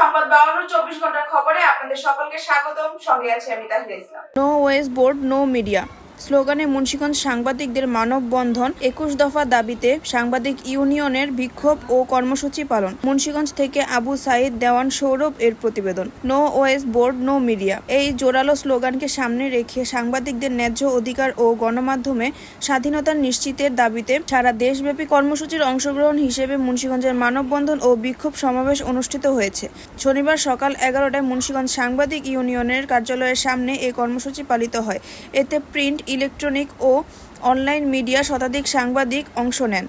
সংবাদ বাউন্ন চব্বিশ ঘণ্টার খবরে আপনাদের সকলকে স্বাগতম। সঙ্গে আছি আমি তাহলে Islam. No wage board no media স্লোগানে মুন্সিগঞ্জ সাংবাদিকদের মানববন্ধন একুশ দফা দাবিতে সাংবাদিক ইউনিয়নের বিক্ষোভ ও কর্মসূচি পালন। মুন্সিগঞ্জ থেকে আবু সাইদ দেওয়ান সৌরভ এর প্রতিবেদন। No wage board, no media. এই জোরালো স্লোগানকে সামনে রেখে সাংবাদিকদের ন্যায্য অধিকার ও গণমাধ্যমে স্বাধীনতা নিশ্চিতের দাবিতে সারা দেশব্যাপী কর্মসূচির অংশগ্রহণ হিসেবে মুন্সিগঞ্জের মানববন্ধন ও বিক্ষোভ সমাবেশ অনুষ্ঠিত হয়েছে। শনিবার সকাল এগারোটায় মুন্সিগঞ্জ সাংবাদিক ইউনিয়নের কার্যালয়ের সামনে এই কর্মসূচি পালিত হয়। এতে প্রিন্ট ইলেকট্রনিক ও অনলাইন মিডিয়া শতাধিক সাংবাদিক অংশ নেন।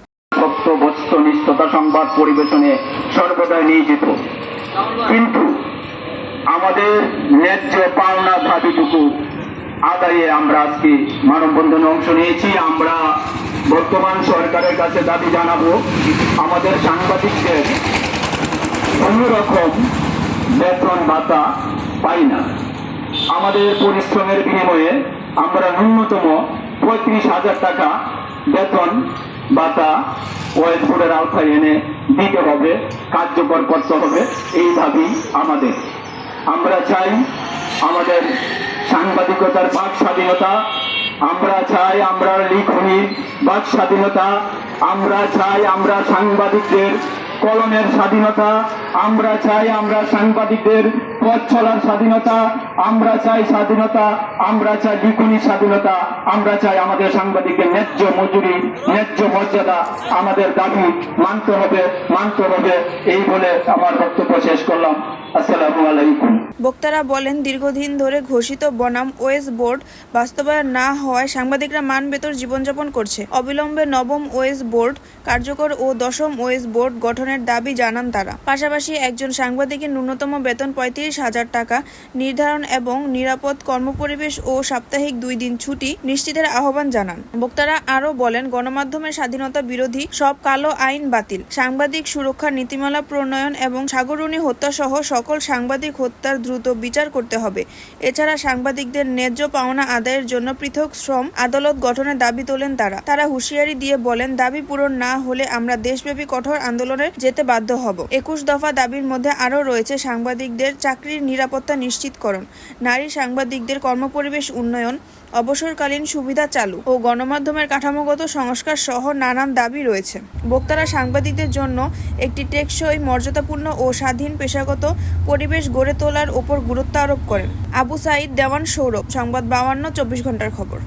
সংবাদ পরিবেশনে সর্বদাই নিয়োজিত। কিন্তু আমাদের ন্যায্য পাওনা দাবিটুকু আদায়ে আমরা আজকে মানববন্ধনে অংশ নিয়েছি। আমরা বর্তমান সরকারের কাছে দাবি জানাব, আমাদের সাংবাদিকদের কোনো রকম বেতন ভাতা পাই না। আমাদের পরিশ্রমের বিনিময়ে আমরা ন্যূনতম পঁয়ত্রিশ হাজার টাকা বেতন ভাতা ওয়েস্ট বোর্ডের আওতায় এনে দিতে হবে, কার্যকর করতে হবে, এই দাবি আমাদের। আমরা চাই আমাদের সাংবাদিকতার বাক স্বাধীনতা, আমরা চাই আমরা লিখনির বাক স্বাধীনতা, আমরা চাই আমরা সাংবাদিকদের কলমের স্বাধীনতা, আমরা চাই আমরা সাংবাদিকদের পথ চলার স্বাধীনতা, আমরা চাই স্বাধীনতা, আমরা চাই লিখুনি স্বাধীনতা, আমরা চাই আমাদের সাংবাদিকের ন্যায্য মজুরি, ন্যায্য মর্যাদা আমাদের দাবি মানতে হবে মানতে হবে। এই বলে আমার বক্তব্য শেষ করলাম। বক্তারা বলেন, দীর্ঘদিন ধরে ঘোষিত বনাম ওয়েস বোর্ড বাস্তবায়ন না হওয়ায় সাংবাদিকরা মান বেতর জীবনযাপন করছে। অবিলম্বে নবম ওয়েস বোর্ড কার্যকর ও দশম ওয়েস বোর্ড গঠনের দাবি জানান তারা। পাশাপাশি একজন সাংবাদিকের ন্যূনতম বেতন পঁয়ত্রিশ হাজার টাকা নির্ধারণ এবং নিরাপদ কর্মপরিবেশ ও সাপ্তাহিক দুই দিন ছুটি নিশ্চিতের আহ্বান জানান। বক্তারা আরও বলেন গণমাধ্যমের স্বাধীনতা বিরোধী সব কালো আইন বাতিল। সাংবাদিক সুরক্ষা নীতিমালা প্রণয়ন এবং সাগরণী হত্যা সহ সকল সাংবাদিক হত্যার দ্রুত বিচার করতে হবে। এছাড়া সাংবাদিকদের ন্যায্য পাওনা আদায়ের জন্য পৃথক শ্রম আদালত গঠনের দাবি তোলেন তারা। তারা হুঁশিয়ারি দিয়ে বলেন, দাবি পূরণ না হলে আমরা দেশব্যাপী কঠোর আন্দোলনে যেতে বাধ্য হব। একুশ দফা দাবির মধ্যে আরও রয়েছে সাংবাদিকদের চাকরির নিরাপত্তা নিশ্চিতকরণ, নারী সাংবাদিকদের কর্মপরিবেশ উন্নয়ন, অবসরকালীন সুবিধা চালু ও গণমাধ্যমের কাঠামোগত সংস্কার সহ নানান দাবি রয়েছে। বক্তারা সাংবাদিকদের জন্য একটি টেকসই, মর্যাদাপূর্ণ ও স্বাধীন পেশাগত পরিবেশ গড়ে তোলার ওপর গুরুত্ব আরোপ করেন। আবু সাঈদ দেওয়ান সৌরভ, সংবাদ বাউান্ন, চব্বিশ ঘণ্টার খবর।